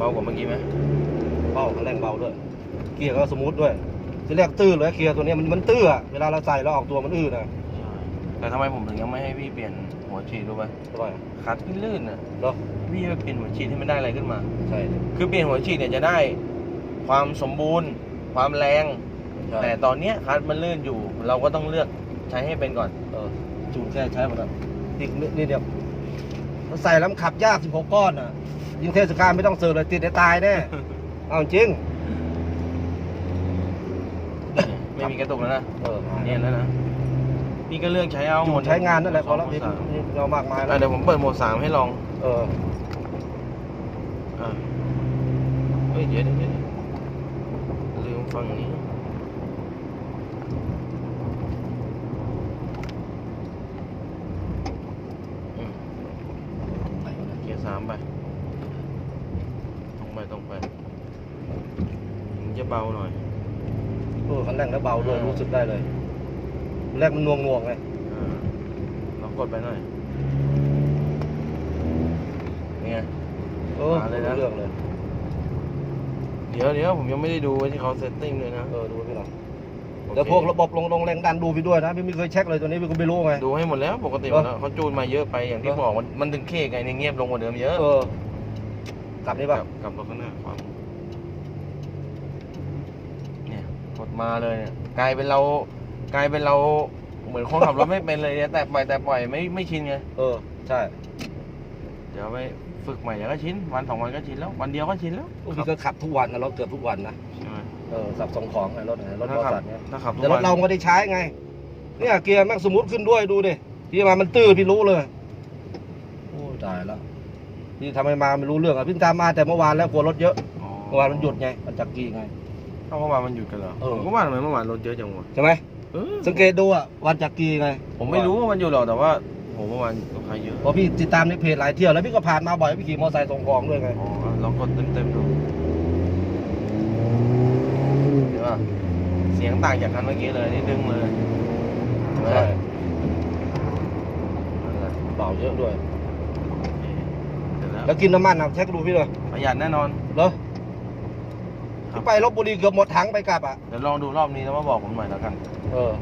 เบากว่าเมื่อกี้ไหมเบาคันเร่งเบาด้วย เกียร์ก็สมูทด้วยที่แรกตื้อเลยเกียร์ตัวเนี้ยมันมันตื้ออะเวลาเราใส่เราออกตัวมันอื้อนะแต่ทำไมผมถึงยังไม่ให้พี่เปลี่ยนหัวฉีดรู้ไหมอร่อยคัดที่ลื่นอะเหรอพี่ไปเปลี่ยนหัวฉีดให้มันได้อะไรขึ้นมา ใช่ คือเปลี่ยนหัวฉีดเนี่ยจะได้ ความสมบูรณ์ ความแรงใช่แต่ตอนเนี้ยคัดมันลื่นอยู่ เราก็ต้องเลือกใช้ให้เป็นก่อน เออจูนแค่ใช้หมดแล้วนี่นี่เดียวมันใส่แล้วมันขับยาก 16 ก้อนอะ ยิงเทศกาลไม่ต้องเสิร์ฟเลยติดได้ตายแน่เอาจริง ไม่มีกระตุกแล้วนะเออเนี่ยแล้วนะพี่ก็เลือกใช้เอาจูนใช้งานนั่นแหละพอแล้วโหมนี่ดสามนี่เรามากมายแล้อะวเดี๋ยวผมเปิดโหมดสามให้ลองเอออะเฮ้ยเดี๋ยวเดี๋ยวเดี๋ยวลืมฟังนี้อืมเกียร์สามไป ตรงไปตรงไปมันจะเบาหน่อย เออคันแรกแล้วเบาด้วยรู้สึกได้เลยแรกมันนวงนวงๆไงอ่าลองกดไปหน่อยนี่ไงเออมาเลยนะ รู้เรื่องเลย เดี๋ยวเดี๋ยวผมยังไม่ได้ดูไว้ที่เขาเซตติ้งเลยนะเออดูพี่หน่อยโอเคแล้วพวกระบบลงลงแรงดันดูพี่ด้วยนะพี่ไม่เคยเช็คเลยตัวนี้พี่ก็ไม่รู้ไง ดูให้หมดแล้วปกติหมดแล้วเขาจูนมาเยอะไปอย่างที่เหรอบอกมันมันถึงเคไงเนี่ยเงียบลงกว่าเดิมเยอะ เออ กลับนี่ป่ะกับกับรถข้างหน้าความเนี่ยกดมาเลยเนี่ยกลายเป็นเรากลายเป็นเราเหมือนคนขับรถไม่เป็นเลยเนี่ยแต่ปล่อยแต่ปล่อยไม่ไม่ชินไงเออ ใช่ เดี๋ยวไปฝึกใหม่เดี๋ยวก็ชินวันสองวันก็ชินแล้ววันเดียวก็ชินแล้วพี่ก็ขับทุกวันนะรถเกือบทุกวันนะใช่ไหมเออขับส่งของไงรถไหนรถบถ้าริขับษัทเนี้ยถ้าขับทุกแต่รวัถนเราไม่ได้ใช้ไง เนี่ยเกียร์แม่งสมูทขึ้นด้วยดูดิพี่มามันตื้อพี่รู้เลย โอ้ตายแล้ว พี่ทำไมมาไม่รู้เรื่องอะพี่ตามมาแต่เมื่อวานแล้วกลัวรถเยอะอ๋อเมื่อวานมันหยุดไงมันจักรีไง เอ้าเมื่อวานมันหยุดกันเหรอเออ ผมก็ว่าทำไมเมื่อวานรถเยอะจังวะใช่ไหมเออสังเกตดูอะวันจักรีไงผมไม่รู้ว่ามันอยู่หรอกแต่ว่าโหเมื่อวานลูกค้าเยอะเพราะพี่ติดตามในเพจหลายเที่ยวแล้วพี่ก็ผ่านมาบ่อยพี่ขี่มอเตอร์ไซค์ส่งของด้วยไงอ๋อลองกดเต็มๆดูเดี๋ยวว่าเสียงต่างจากคันเมื่อกี้เลยนี่ดึงเลยเห็นไหมใช่นั่นแหละเบาเยอะด้วยเสร็จ แล้วแล้วกินน้ำมันอะเช็คดูพี่เลยประหยัดแน่นอน เหรอครับพี่ไปลบบุรีเกือบหมดถังไปกลับอะ เดี๋ยวลองดูรอบนี้แล้วมาบอกผมหน่อยแล้วกัน เออ